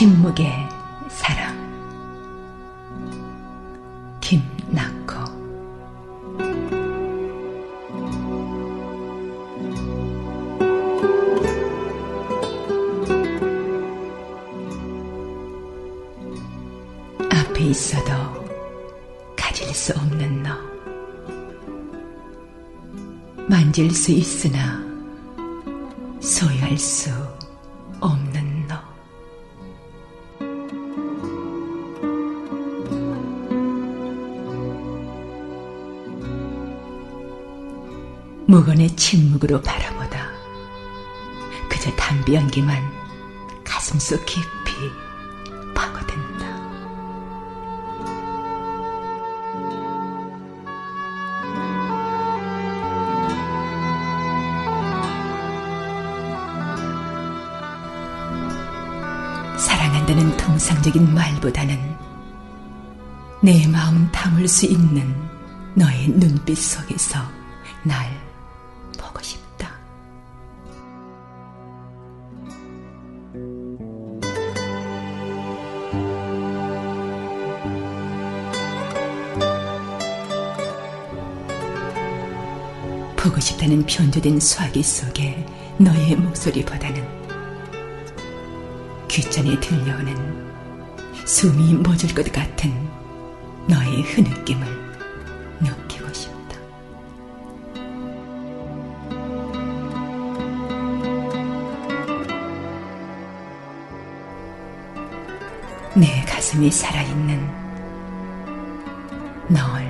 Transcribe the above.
침묵의 사랑. 김낙호 앞에 있어도 가질 수 없는 너. 만질 수 있으나 소유할 수 없는 무건의 침묵으로 바라보다 그저 담비 연기만 가슴속 깊이 파고든다. 사랑한다는 통상적인 말보다는 내 마음 담을 수 있는 너의 눈빛 속에서 날 보고 싶다는 편조된 수화기 속에 너의 목소리보다는 귓전에 들려오는 숨이 멎을 것 같은 너의 흐느낌을 느끼고 싶다. 내 가슴이 살아있는 널